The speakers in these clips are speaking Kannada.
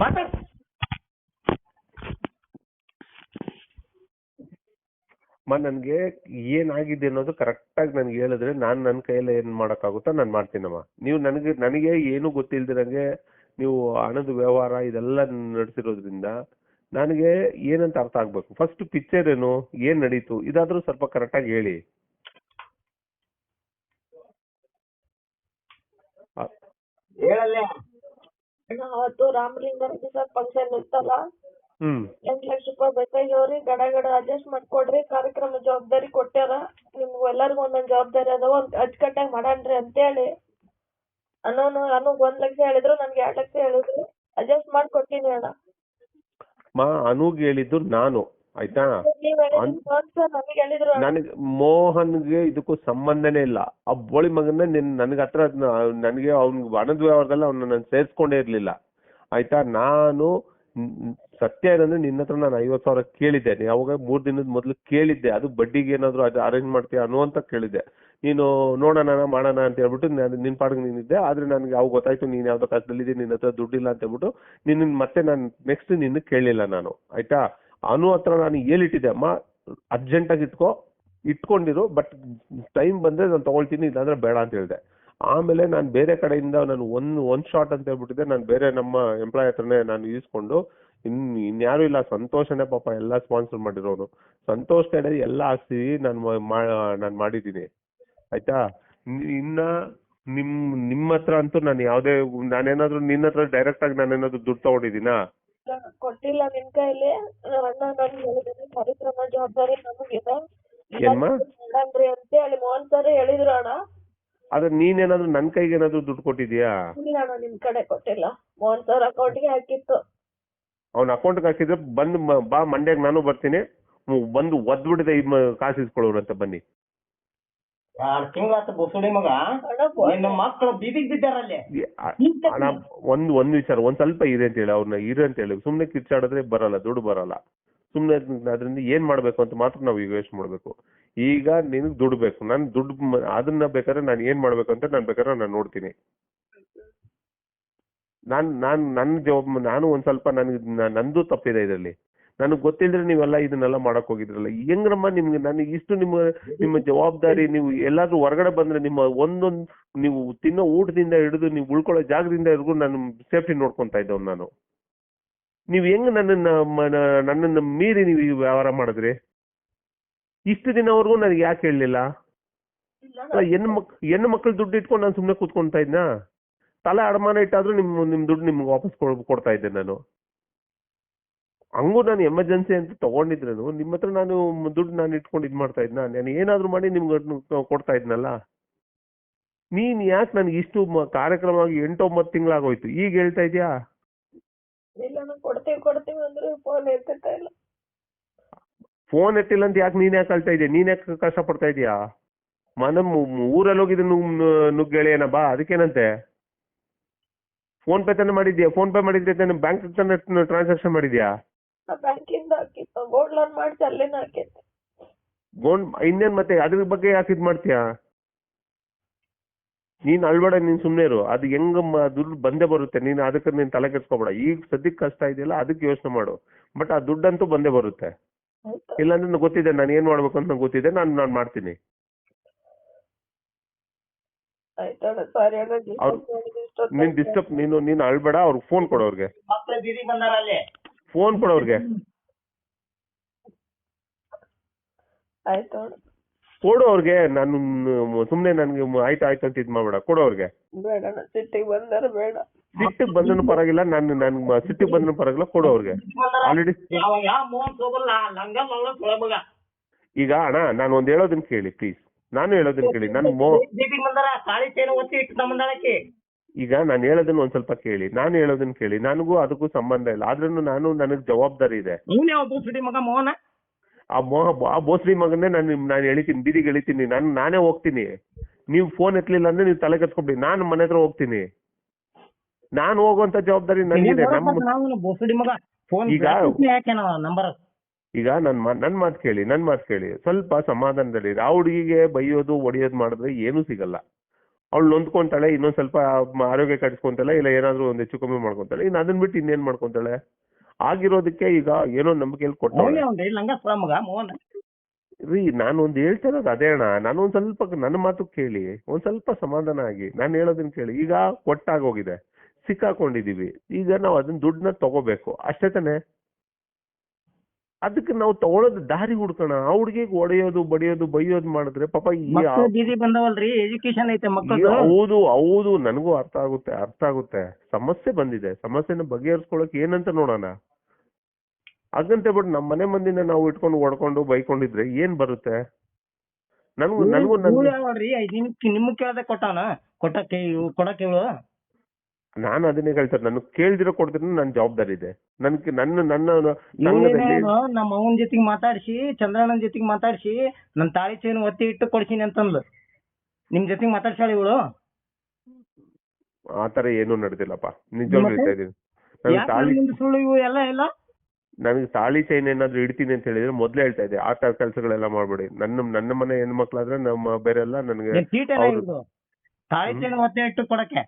ಮಾತಾಡ್ ಮ ನನ್ಗೆ ಏನಾಗಿದೆ ಅನ್ನೋದು ಕರೆಕ್ಟ್ ಆಗಿ ನನ್ಗೆ ಹೇಳಿದ್ರೆ ನಾನ್ ನನ್ನ ಕೈಯಲ್ಲಿ ಏನ್ ಮಾಡಕ್ಕಾಗುತ್ತೋ ನಾನ್ ಮಾಡ್ತೀನಮ್ಮ. ನೀವು ನನಗೆ ನನಗೆ ಏನು ಗೊತ್ತಿಲ್ದಿರಂಗೆ ನೀವು ಹಣದ ವ್ಯವಹಾರ ಇದೆಲ್ಲ ನಡೆಸಿರೋದ್ರಿಂದ ನನಗೆ ಏನಂತ ಅರ್ಥ ಆಗ್ಬೇಕು? ಫಸ್ಟ್ ಪಿಕ್ಚರ್ ಏನು ಏನ್ ನಡೀತು? ಇದಾದ್ರೂ ಸ್ವಲ್ಪ ಕರೆಕ್ಟ್ ಆಗಿ ಹೇಳಿ. ಹೇಳಲ್ಲೇ. ಅವತ್ತು ರಾಮಲಿಂಗ ಸರ್ ಫಂಕ್ಷನ್ ಇತ್ತಲ್ಲ? ಹ್ಮ್. ಎಂಟ್ ಲಕ್ಷ ರೂಪಾಯಿ ಬೇಕಾಗ್ಯಾವ್ರಿ ಗಡ ಗಡ ಅಡ್ಜಸ್ಟ್ ಮಾಡ್ಕೊಡ್ರಿ ಕಾರ್ಯಕ್ರಮ ಜವಾಬ್ದಾರಿ ಕೊಟ್ಟಾರ ನಿಮ್ಗ ಎಲ್ಲರಿಗೂ ಒಂದೊಂದ್ ಜವಾಬ್ದಾರಿ ಅದಾವ ಒಂದ್ ಅಚ್ಚುಕಟ್ಟಾಗಿ ಮಾಡಾನ್ರಿ ಅಂತೇಳಿ. ಅನ್ನೋನು ಅನ್ನೋಗ್ ಒಂದ್ ಲಕ್ಷ ಹೇಳಿದ್ರು ನನ್ಗೆ ಎರಡ್ ಲಕ್ಷ ಹೇಳಿದ್ರು. ಅಡ್ಜಸ್ಟ್ ಮಾಡ್ಕೊಟ್ಟಿನಿ ಅಣ್ಣ. ಮಾ ಅನುಗ್ ಹೇಳಿದ್ದು ನಾನು ಆಯ್ತಾ? ನನಗೆ ಮೋಹನ್ಗೆ ಇದಕ್ಕೂ ಸಂಬಂಧನೇ ಇಲ್ಲ. ಆ ಬೋಳಿ ಮಗನ ನಿನ್ ನನಗೆ ಹತ್ರ ನನಗೆ ಅವ್ನ್ ಹಣದ ವ್ಯವಹಾರದಲ್ಲಿ ಅವ್ನ ನಾನು ಸೇರ್ಸ್ಕೊಂಡೇ ಇರ್ಲಿಲ್ಲ. ಆಯ್ತಾ? ನಾನು ಸತ್ಯ ಏನಂದ್ರೆ ನಿನ್ನ ಹತ್ರ ನಾನು ಐವತ್ ಸಾವಿರ ಕೇಳಿದ್ದೆ ಯಾವಾಗ ಮೂರ್ ದಿನದ ಮೊದಲು ಕೇಳಿದ್ದೆ. ಅದು ಬಡ್ಡಿಗೆ ಏನಾದ್ರು ಅದು ಅರೇಂಜ್ ಮಾಡ್ತೀಯ ಅನ್ನುವಂತ ಕೇಳಿದ್ದೆ. ನೀನು ನೋಡೋಣ ಮಾಡೋಣ ಅಂತ ಹೇಳ್ಬಿಟ್ಟು ನಾನು ನಿನ್ ಪಾಡಿಗೆ ನೀನಿದ್ದೆ ಆದ್ರೆ ನನಗೆ ಅವಾಗ ಗೊತ್ತಾಯ್ತು ನೀನ್ ಯಾವ್ದೋ ಕಷ್ಟದಲ್ಲಿದ್ದೆ ನಿನ್ನ ಹತ್ರ ದುಡ್ಡಿಲ್ಲ ಅಂತ ಹೇಳ್ಬಿಟ್ಟು ನಿನ್ನ ಮತ್ತೆ ನಾನು ನೆಕ್ಸ್ಟ್ ನಿನ್ನ ಕೇಳಲಿಲ್ಲ ನಾನು. ಆಯ್ತಾ? ಅನು ಹತ್ರ ನಾನು ಹೇಳಿಟ್ಟಿದ್ದೆ, ಅಮ್ಮ ಅರ್ಜೆಂಟ್ ಆಗಿ ಇಟ್ಕೋ. ಇಟ್ಕೊಂಡಿರು ಬಟ್ ಟೈಮ್ ಬಂದ್ರೆ ನಾನು ತಗೊಳ್ತೀನಿ, ಇಲ್ಲಾಂದ್ರೆ ಬೇಡ ಅಂತ ಹೇಳಿದೆ. ಆಮೇಲೆ ನಾನು ಬೇರೆ ಕಡೆಯಿಂದ ನಾನು ಒಂದ್ ಒನ್ ಶಾಟ್ ಅಂತ ಹೇಳ್ಬಿಟ್ಟಿದ್ದೆ. ನಾನು ಬೇರೆ ನಮ್ಮ ಎಂಪ್ಲಾಯ್ ಹತ್ರನೇ ನಾನು ಈಸ್ಕೊಂಡು, ಇನ್ ಇನ್ಯಾರು ಇಲ್ಲ, ಸಂತೋಷನೇ ಪಾಪ ಎಲ್ಲ ಸ್ಪಾನ್ಸರ್ ಮಾಡಿರೋನು. ಸಂತೋಷ್ ಕಡೆ ಎಲ್ಲ ಹಾಕ್ಸಿ ನಾನು ನಾನು ಮಾಡಿದ್ದೀನಿ. ಆಯ್ತಾ? ಇನ್ನ ನಿಮ್ ನಿಮ್ಮ ಹತ್ರ ಅಂತೂ ನಾನು ಯಾವ್ದೇ, ನಾನೇನಾದ್ರೂ ನಿನ್ನ ಹತ್ರ ಡೈರೆಕ್ಟ್ ಆಗಿ ನಾನೇನಾದ್ರೂ ದುಡ್ಡು ತಗೊಂಡಿದ್ದೀನಾ? ಕೊಟ್ಟಿಲ್ಲ ನಿನ್ ಕೈಲಿ. ಅಣ್ಣ ಜವಾಬ್ದಾರಿ ಕಾರ್ಯಕ್ರಮ ಜವಾಬ್ದಾರಿ ನಮಗಿದೆ. ಏನ್ಮಾ? ಮಾಡಣ್ರಿ ಅಂತ ಹೇಳಿ ಮೋಹನ್ ಸರ್ ಹೇಳಿದ್ರು ಅಣ್ಣ. ಆದ್ರೆ ನೀನೇನಾದ್ರೂ ನನ್ ಕೈಗೆ ಏನಾದ್ರೂ ದುಡ್ಡು ಕೊಟ್ಟಿದ್ಯಾ? ಇಲ್ಲ ಅಣ್ಣ ನಿಮ್ ಕಡೆ ಕೊಟ್ಟಿಲ್ಲ. ಮೋಹನ್ ಸರ್ ಅಕೌಂಟ್ಗೆ ಹಾಕಿತ್ತು. ಅವ್ನ ಅಕೌಂಟ್ಗೆ ಹಾಕಿದ್ರೆ ಬಂದು ಮ- ಬಾ ಮಂಡ್ಯಾಗ ನಾನು ಬರ್ತೀನಿ. ಹ್ಮ್, ಬಂದು ಒದ್ಬಿಡದೆ ಕಾಸು ಅಂತ ಬನ್ನಿ. ಎರಡ್ ತಿಂಗಳಾತ ಬುಸುಡಿ ಮಗ ನಿನ್ನ ಮಕ್ಕಳು ಬೀದಿಗೆ ಬಿದ್ದಾರಲ್ಲಿ ಈ ಅ- ಅಣ್ಣ ಒಂದ್ ಒಂದ್ ವಿಚಾರ ಒಂದ್ ಸ್ವಲ್ಪ ಇದೆ ಅಂತ ಹೇಳಿ ಅವ್ರನ್ನ ಇರು ಅಂತ ಹೇಳಿ. ಸುಮ್ನೆ ಕಿರ್ಚಾಡಿದ್ರೆ ಬರಲ್ಲ ದುಡ್ಡು ಬರಲ್ಲ. ಸುಮ್ನೆ ಅದರಿಂದ ಏನ್ ಮಾಡ್ಬೇಕು ಅಂತ ಮಾತ್ರ ನಾವು ಈಗ ಯೋಚನೆ ಮಾಡ್ಬೇಕು. ಈಗ ನಿನಗ್ ದುಡ್ಡು ಬೇಕು. ನಾನು ದುಡ್ಡು ಅದನ್ನ ಬೇಕಾದ್ರೆ ನಾನು ಏನ್ ಮಾಡ್ಬೇಕು ಅಂತ ನಾನ್ ಬೇಕಾದ್ರೆ ನಾನು ನೋಡ್ತೀನಿ. ನಾನ್ ನಾನ್ ನನ್ನ ಜವಾಬ್ ನಾನು ಒಂದ್ ಸ್ವಲ್ಪ ನನ್ ನಂದು ತಪ್ಪಿದೆ ಇದರಲ್ಲಿ. ನನಗ್ ಗೊತ್ತಿಲ್ದ್ರೆ ನೀವೆಲ್ಲ ಇದನ್ನೆಲ್ಲ ಮಾಡಕ್ ಹೋಗಿದ್ರಲ್ಲ. ಹೆಂಗ್ರಮ್ಮ ನಿಮ್ಗೆ ನನಗೆ ಇಷ್ಟು ನಿಮ್ಮ ನಿಮ್ಮ ಜವಾಬ್ದಾರಿ ನೀವು ಎಲ್ಲಾದ್ರೂ ಹೊರಗಡೆ ಬಂದ್ರೆ ನಿಮ್ಮ ಒಂದೊಂದ್ ನೀವು ತಿನ್ನೋ ಊಟದಿಂದ ಹಿಡಿದು ನೀವು ಉಳ್ಕೊಳ್ಳೋ ಜಾಗದಿಂದ ಹಿಡಿದು ನಾನು ಸೇಫ್ಟಿ ನೋಡ್ಕೊಂತ ಇದ್ದವ್ ನಾನು. ನೀವ್ ಹೆಂಗ್ ನನ್ನನ್ನ ನನ್ನನ್ನ ಮೀರಿ ನೀವು ವ್ಯವಹಾರ ಮಾಡಿದ್ರಿ? ಇಷ್ಟು ದಿನವರೆಗೂ ನನಗೆ ಯಾಕೆ ಹೇಳಲಿಲ್ಲ? ಹೆಣ್ಣು ಮಕ್, ಹೆಣ್ಣು ಮಕ್ಳು ದುಡ್ಡು ಇಟ್ಕೊಂಡು ನಾನು ಸುಮ್ಮನೆ ಕೂತ್ಕೊಂತ ಇದ್ನಾ? ತಲೆ ಅಡಮಾನ ಇಟ್ಟಾದ್ರೂ ನಿಮ್ ನಿಮ್ ದುಡ್ಡು ನಿಮ್ಗೆ ವಾಪಸ್ ಕೊಡ್- ಕೊಡ್ತಾ ಇದ್ದೆ ನಾನು. ಹಂಗೂ ನಾನು ಎಮರ್ಜೆನ್ಸಿ ಅಂತ ತಗೊಂಡಿದ್ರೇನು? ನಿಮ್ಮ ಹತ್ರ ನಾನು ದುಡ್ಡು ನಾನು ಇಟ್ಕೊಂಡು ಇದ್ ಮಾಡ್ತಾ ಇದ್ನ? ನಾನು ಏನಾದ್ರೂ ಮಾಡಿ ನಿಮ್ಗೆ ಕೊಡ್ತಾ ಇದ್ನಲ್ಲ? ನೀನ್ ಯಾಕೆ ನನಗೆ ಇಷ್ಟು ಕಾರ್ಯಕ್ರಮ ಆಗಿ ಎಂಟೊಂಬತ್ತು ತಿಂಗಳಾಗೋಯ್ತು? ಈಗ ಹೇಳ್ತಾ ಇದ್ಯಾ? ಇಲ್ಲ ಅಣ್ಣ ಕೊಡ್ತೀವಿ ಕೊಡ್ತೀವಿ ಅಂದ್ರೆ ಫೋನ್ ಎತ್ತಿರ್ತಾ ಇಲ್ಲ. ಫೋನ್ ಎತ್ತಿಲ್ಲ ಅಂತ ಯಾಕೆ ನೀನ್ ಯಾಕೆ ಅಳ್ತಾ ಇದೆಯಾ? ನೀನ್ ಯಾಕೆ ಕಷ್ಟ ಪಡ್ತಾ ಇದೀಯಾ? ಮನ ಊರಲ್ಲಿ ಹೋಗಿದ್ದು ನುಗ್ಗೇಳೇನ ಬಾ ಅದಕ್ಕೇನಂತೆ? ಫೋನ್ ಪೇ ತಾನೆ ಮಾಡಿದ್ಯಾ? ಫೋನ್ ಪೇ ಮಾಡಿದ್ರೆ ತಾನೆ ಬ್ಯಾಂಕ್ ತಾನೆ ಟ್ರಾನ್ಸಾಕ್ಷನ್ ಮಾಡಿದ್ಯಾ? ಬ್ಯಾಂಕಿಂದ ಹಾಕಿತ್ತು ಗೋಲ್ಡ್ ಲೋನ್ ಮಾಡಿಸಿ ಅಲ್ಲೇನ ಹಾಕಿತ್ತು ಗೋಲ್ಡ್ ಇನ್ನೇನ್ ಮತ್ತೆ ಅದ್ರ ಬಗ್ಗೆ ಯಾಕೆ ಇದ್ ಮಾಡ್ತೀಯಾ? ನೀನ್ ಅಳ್ಬೇಡ ನೀನ್ ಸುಮ್ನೆ ಇರು. ಅದು ಹೆಂಗ್ ದುಡ್ಡು ಬಂದೇ ಬರುತ್ತೆ. ನೀನ್ ಅದಕ್ಕೆ ನೀನ್ ತಲೆ ಕೆಡ್ಸ್ಕೊಬೇಡ. ಈಗ ಸದ್ಯಕ್ಕೆ ಕಷ್ಟ ಇದೆಯಲ್ಲ ಅದಕ್ಕೆ ಯೋಚನೆ ಮಾಡು. ಬಟ್ ಆ ದುಡ್ಡಂತೂ ಬಂದೇ ಬರುತ್ತೆ. ಇಲ್ಲಾಂದ್ರೆ ನಂಗೆ ಗೊತ್ತಿದೆ ನಾನು ಏನ್ ಮಾಡ್ಬೇಕು ಅಂತ ನಂಗೆ ಗೊತ್ತಿದೆ ನಾನು ನಾನು ಮಾಡ್ತೀನಿ. ಆಯ್ತಣ್ಣ ಸಾರಿ ಅಣ್ಣ ಅವ್ರು- disturb ಮಾಡಿದ್ದು ಇಷ್ಟೊತ್ತು ನೀನ್ ಡಿಸ್ಟರ್ಬ್ ನೀನು ನೀನ್ ಅಳ್ಬೇಡ ಅವ್ರಿಗೆ ಫೋನ್ ಕೊಡೋರ್ಗೆ ಫೋನ್ ಕೊಡೋರ್ಗೆ ಆಯ್ತು ಅಣ್ಣ ಕೊಡು ಅವ್ರಿಗೆ ನಾನು ಸುಮ್ನೆ ನನ್ಗೆ ಆಯ್ತು ಆಯ್ತು ಅಂತ ಇದ್ ಮಾಡ್ಬೇಡ. ಕೊಡು ಅವ್ರಿಗೆ. ಬೇಡ ಸಿಟ್ಟಿಗೆ ಬಂದಾರ ಬೇಡ. ಸಿಟ್ಟಿಗೆ ಬಂದನು ಪರವಾಗಿಲ್ಲ ನಾನು ನನ್ ಸಿಟ್ಟಿಗೆ ಬಂದ್ರು ಪರವಾಗಿಲ್ಲ ಕೊಡು ಅವ್ರಿಗೆ. ಆಲ್ರೆಡಿ ಈಗ ಅಣ್ಣ ನಾನು ಒಂದ್ ಹೇಳೋದನ್ನ ಕೇಳಿ ಪ್ಲೀಸ್ ನಾನು ಹೇಳೋದನ್ನ ಕೇಳಿ ನಾನು ಮೋ ಈಗ ನಾನು ಹೇಳೋದನ್ನ ಒಂದ್ ಸ್ವಲ್ಪ ಕೇಳಿ ನಾನು ಹೇಳೋದನ್ನ ಕೇಳಿ ನನಗೂ ಅದಕ್ಕೂ ಸಂಬಂಧ ಇಲ್ಲ ಆದ್ರೂ ನಾನು ನನಗ್ ಜವಾಬ್ದಾರಿ ಇದೆ. ನೀನ್ ಯಾವ ಬುಸುಡಿ ಮಗ ಮೋಹನ? ಆ ಮೋಹ ಆ ಬೋಸ್ರಿ ಮಗನ್ನೇ ನಾನು ನಾನು ಎಳಿತೀನಿ ಬೀದಿಗೆ ಎಳಿತೀನಿ ನಾನು ನಾನೇ ಹೋಗ್ತೀನಿ. ನೀವು ಫೋನ್ ಎತ್ತಲಿಲ್ಲ ಅಂದ್ರೆ ನೀವು ತಲೆ ಕೆಡ್ಸ್ಕೊಬಿಡಿ ನಾನು ಮನೆ ಹತ್ರ ಹೋಗ್ತೀನಿ. ನಾನು ಹೋಗುವಂತ ಜವಾಬ್ದಾರಿ ನನಗಿದೆ ನಮ್ಮ ನಾವು ಬುಸುಡಿ ಮಗ ಫೋನ್ ಈಗ- ಯಾಕೆ ನಂಬರ್ ಈಗ ನನ್ ನನ್ ಮಾತು ಕೇಳಿ ನನ್ ಮಾತು ಕೇಳಿ ಸ್ವಲ್ಪ ಸಮಾಧಾನದಲ್ಲಿ ಆ ಹುಡುಗಿಗೆ ಬೈಯೋದು ಒಡೆಯೋದು ಮಾಡಿದ್ರೆ ಏನೂ ಸಿಗಲ್ಲ. ಅವಳು ನೊಂದ್ಕೊಂತಾಳೆ ಇನ್ನೊಂದ್ ಸ್ವಲ್ಪ ಆರೋಗ್ಯ ಕೆಡಿಸ್ಕೊಂತಾಳೆ ಇಲ್ಲ ಏನಾದ್ರೂ ಒಂದ್ ಹೆಚ್ಚು ಕಮ್ಮಿ ಮಾಡ್ಕೊಂತಾಳೆ ಇನ್ನು ಅದನ್ನ ಬಿಟ್ಟು ಇನ್ನೇನ್ ಮಾಡ್ಕೊಂತಾಳೆ? ಆಗಿರೋದಕ್ಕೆ ಈಗ ಏನೋ ನಂಬಿಕೆಯಲ್ಲಿ ಕೊಟ್ಟ ರೀ ನಾನು ಒಂದ್ ಹೇಳ್ತಾ ಇರೋದು ಅದೇ ಅಣ್ಣ. ನಾನು ಒಂದ್ ಸ್ವಲ್ಪ ನನ್ನ ಮಾತು ಕೇಳಿ ಒಂದ್ ಸ್ವಲ್ಪ ಸಮಾಧಾನ ಆಗಿ ನಾನು ಹೇಳೋದನ್ನ ಕೇಳಿ. ಈಗ ಕೊಟ್ಟಾಗೋಗಿದೆ ಸಿಕ್ಕಾಕೊಂಡಿದೀವಿ. ಈಗ ನಾವು ಅದನ್ನ ದುಡ್ಡನ್ನ ತಗೋಬೇಕು. ಅಷ್ಟೇ ತಾನೆ? ಅದಕ್ಕೆ ನಾವು ತಗೊಳೋದ್ ದಾರಿ ಹುಡ್ಕೋಣ. ಆ ಹುಡ್ಗಿಗ್ ಒಡೆಯೋದು ಬಡಿಯೋದು ಬೈಯೋದು ಮಾಡಿದ್ರೆ ಪಾಪ ಈ ಮಕ್ಳು ಬೀದಿ ಬಂದವಲ್ರಿ ಎಜುಕೇಶನ್ ಐತೆ ಮಕ್ಕಳು ಹೌದು ಹೌದು ನನಗೂ ಅರ್ಥ ಆಗುತ್ತೆ ಅರ್ಥ ಆಗುತ್ತೆ. ಸಮಸ್ಯೆ ಬಂದಿದೆ ಸಮಸ್ಯೆನ ಬಗೆಹರಿಸ್ಕೊಳಕ್ ಏನಂತ ನೋಡೋಣ. ಹಾಗಂತ ಬಿಟ್ಟು ನಮ್ಮ ಮನೆ ಮಂದಿನ ನಾವು ಇಟ್ಕೊಂಡು ಹೊಡ್ಕೊಂಡು ಬೈಕೊಂಡಿದ್ರೆ ಏನ್ ಬರುತ್ತೆ? ನನಗೂ ನನಗೂ ನನ್ ಯಾವಲ್ರಿ ನಿಮ್ಗೆ ಕೇಳ್ದೆ ಕೊಟ್ಟಾನ? ಕೊಟ್ಟಕ್ಕೆ ಕೊಡಕ್ಕೆ ಇವಳು ನಾನು ಅದನ್ನೇ ಹೇಳ್ತಾರೆ ನನಗೆ ಕೇಳ್ದಿರೋ ಕೊಡ್ತೀನಿ ನನ್ನ ಜವಾಬ್ದಾರಿ ಇದೆ ನನ್ಗೆ ನನ್ನ ನನ್ನ ನಮ್ಮ ಅವನ ಜೊತೆಗೆ ಮಾತಾಡ್ಸಿ ಚಂದ್ರಣ್ಣನ ಜೊತೆಗೆ ಮಾತಾಡ್ಸಿ ನನ್ನ ತಾಳಿ ಚೈನ್ ಒತ್ತಿ ಇಟ್ಟು ಕೊಡ್ಸೀನಿ ಅಂತಂದ್ಲು ನಿಮ್ ಜೊತೆಗೆ ಮಾತಾಡ್ಸಾಳ ಇವಳು ಆತರ ಏನೂ ನಡೆದಿಲ್ಲಪ್ಪ ನಿಜವಾಗ್ಲೂ ಮತ್ತೆ? ಹೇಳ್ತಾ ಇದೀನಿ ನನಗೆ ಯಾಕೆ ತಾಳಿ ಸುಳ್ಳು ಇವು ಎಲ್ಲ ಎಲ್ಲ ನನಗೆ ತಾಳಿ ಚೈನ್ ಏನಾದ್ರು ಇಡ್ತೀನಿ ಅಂತ ಹೇಳಿದ್ರೆ ಮೊದ್ಲೇ ಹೇಳ್ತಾ ಇದ್ದೆ ಆ ತರ ಕೆಲಸಗಳೆಲ್ಲ ಮಾಡ್ಬೇಡಿ ನನ್ನ ನನ್ನ ಮನೆ ಹೆಣ್ಮಕ್ಳಾದ್ರೆ ನಮ್ಮ ಬೇರೆಲ್ಲ ನನಗೆ ತಾಳಿ ಚೈನ್ ಒತ್ತೆ ಇಟ್ಟು ಕೊಡಕ್ಕೆ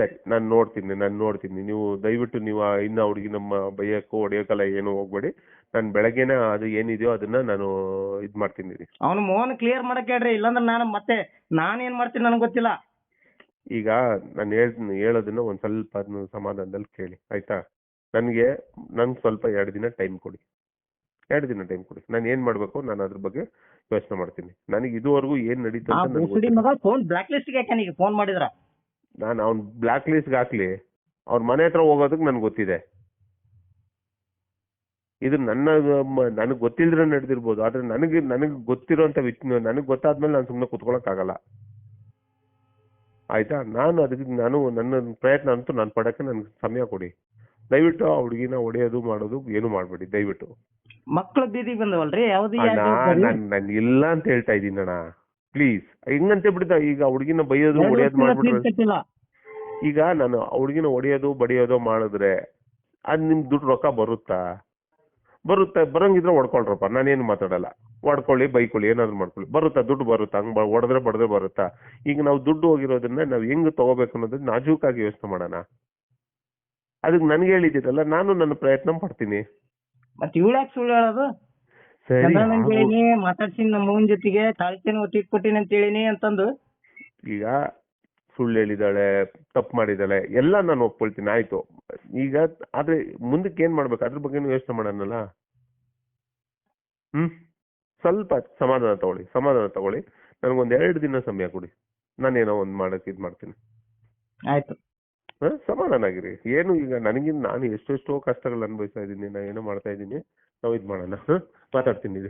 ಸರಿ ನಾನು ನೋಡ್ತೀನಿ ನಾನು ನೋಡ್ತೀನಿ. ನೀವು ದಯವಿಟ್ಟು ನೀವು ಇನ್ನ ಹುಡುಗಿ ನಮ್ಮ ಬೈಯಕ್ಕೂ ಹೊಡೆಯೋಕ್ಕಲ್ಲ ಏನು ಹೋಗ್ಬೇಡಿ. ನಾನು ಬೆಳಗ್ಗೆನೆ ಅದು ಏನಿದೆಯೋ ಅದನ್ನ ನಾನು ಇದ್ ಮಾಡ್ತೀನಿ ರೀ. ಅವನು ಮೋಹನ್ ಕ್ಲಿಯರ್ ಮಾಡಕ್ ಹೇಳ್ರಿ ಇಲ್ಲಾಂದ್ರೆ ನಾನು ಮತ್ತೆ ನಾನ್ ಏನ್ ಮಾಡ್ತೀನಿ ನನಗೆ ಗೊತ್ತಿಲ್ಲ. ಈಗ ನಾನು ಹೇಳ್ತೀನಿ ಹೇಳೋದನ್ನ ಒಂದ್ ಸ್ವಲ್ಪ ಅದ್ನ ಸಮಾಧಾನದಲ್ಲಿ ಕೇಳಿ ಆಯ್ತಾ? ನನಗೆ ನನ್ಗೆ ಸ್ವಲ್ಪ ಎರಡು ದಿನ ಟೈಮ್ ಕೊಡಿ. ಎರಡು ದಿನ ಟೈಮ್ ಕೊಡಿ. ನಾನು ಏನ್ ಮಾಡ್ಬೇಕು ನಾನು ಅದ್ರ ಬಗ್ಗೆ ಯೋಚನೆ ಮಾಡ್ತೀನಿ. ನನಗೆ ಇದುವರೆಗೂ ಏನ್ ನಡೀತು ಆ ಅಂತ ಮಗ ಫೋನ್ ಬ್ಲಾಕ್ ಲಿಸ್ಟ್ ಫೋನ್ ಮಾಡಿದ್ರ? ನಾನು ಅವ್ನ್ ಬ್ಲಾಕ್ ಲಿಸ್ಟ್ಗೆ ಹಾಕ್ಲಿ. ಅವ್ರ ಮನೆ ಹತ್ರ ಹೋಗೋದಕ್ಕೆ ನನ್ಗೆ ಗೊತ್ತಿದೆ. ಇದು ನನ್ನ ನನಗೆ ಗೊತ್ತಿಲ್ದ್ರೆ ನಡೆದಿರ್ಬೋದು. ಆದ್ರೆ ನನಗೆ ನನಗೆ ಗೊತ್ತಿರೋಂಥ ವಿಚ್ ನನಗೆ ಗೊತ್ತಾದ್ಮೇಲೆ ನಾನು ಸುಮ್ಮನೆ ಕುತ್ಕೊಳಕ್ ಆಗಲ್ಲ ಆಯ್ತಾ? ನಾನು ಅದಕ್ಕೆ ನಾನು ನನ್ನ ಪ್ರಯತ್ನ ಅಂತೂ ನಾನು ಪಡಕ್ಕೆ ನನ್ಗೆ ಸಮಯ ಕೊಡಿ. ದಯವಿಟ್ಟು ಆ ಹುಡುಗಿನ ಹೊಡೆಯೋದು ಮಾಡೋದು ಏನು ಮಾಡಬೇಡಿ. ದಯವಿಟ್ಟು. ಮಕ್ಕಳು ಬೀದಿಗೆ ಬಂದವಲ್ರಿ? ಯಾವ್ದು ನಾನು ನಾನು ಇಲ್ಲ ಅಂತ ಹೇಳ್ತಾ ಇದೀನಿ ಅಣ್ಣ. ಪ್ಲೀಸ್ ಹೆಂಗಂತ ಬಿಡ್ತಾ ಈಗ ಹುಡುಗಿನ ಬೈಯೋದು ಹೊಡೆಯೋದು ಮಾಡ್ಬಿಟ್ರೆ ಈಗ ನಾನು ಹುಡುಗಿನ ಹೊಡೆಯೋದು ಬಡಿಯೋದು ಮಾಡಿದ್ರೆ ಅದ್ ನಿಮ್ ದುಡ್ಡು ರೊಕ್ಕ ಬರುತ್ತಾ? ಬರುತ್ತೆ? ಬರಂಗಿದ್ರೆ ಹೊಡ್ಕೊಳ್ರಪ್ಪ. ನಾನೇನು ಮಾತಾಡಲ್ಲ. ಹೊಡ್ಕೊಳ್ಳಿ ಬೈಕೊಳ್ಳಿ ಏನಾದ್ರು ಮಾಡ್ಕೊಳ್ಳಿ. ಬರುತ್ತಾ? ದುಡ್ಡು ಬರುತ್ತಾ? ಹಂಗ್ ಹೊಡೆದ್ರೆ ಬಡದ್ರೆ ಬರುತ್ತಾ? ಈಗ ನಾವು ದುಡ್ಡು ಹೋಗಿರೋದನ್ನ ನಾವ್ ಹೆಂಗ್ ತಗೋಬೇಕು ಅನ್ನೋದನ್ನ ನಾಜೂಕಾಗಿ ಯೋಚನೆ ಮಾಡೋಣ. ಅದಕ್ಕೆ ನನ್ಗೆ ಹೇಳಿದ್ದೀರಲ್ಲ ನಾನು ನನ್ನ ಪ್ರಯತ್ನ ಪಡ್ತೀನಿ. ಸರಿ ಚಂದ್ರಣ್ಣನ್ ಆಗು- ಹೇಳಿನಿ ಮಾತಾಡ್ಸಿನಿ ನಮ್ಮ ಮಗನ್ ಜೊತೆಗೆ ತಾಳಿ ಚೈನ್ ಒತ್ತಿ ಇಟ್ಕೊಟ್ಟಿನಿ ಅಂತ ಹೇಳಿನಿ ಅಂತಂದು. ಈಗ ಸುಳ್ಳು ಹೇಳಿದಾಳೆ ತಪ್ಪು ಮಾಡಿದಾಳೆ ಎಲ್ಲ ನಾನು ಒಪ್ಕೊಳ್ತೀನಿ ಆಯ್ತು. ಈಗ ಆದ್ರೆ ಮುಂದಕ್ಕೆ ಏನ್ ಮಾಡ್ಬೇಕು? ಅದ್ರ ಬಗ್ಗೆ ಯೋಚನೆ ಮಾಡೋಣಲ್ಲ? ಹ್ಮ್? ಸ್ವಲ್ಪ ಸಮಾಧಾನ ತಗೊಳ್ಳಿ ಸಮಾಧಾನ ತಗೊಳ್ಳಿ. ನನಗೊಂದ್ ಎರಡು ದಿನ ಸಮಯ ಕೊಡಿ. ನಾನೇನೋ ಒಂದ್ ಮಾಡಕ್ ಇದ್ ಮಾಡ್ತೀನಿ. ಆಯ್ತು. ಹ? ಸಮಾಧಾನ ಆಗಿರಿ. ಏನು ಈಗ ನನಗಿಂತ ನಾನು ಎಷ್ಟೆಷ್ಟೋ ಕಷ್ಟಗಳು ಅನುಭವಿಸ್ತಾ ಇದ್ದೀನಿ ನಾನು ಏನೋ ಮಾಡ್ತಾ ಇದ್ದೀನಿ. ನಾವು ಇದು ಮಾಡೋಣ ಹ ಮಾತಾಡ್ತೀನಿ.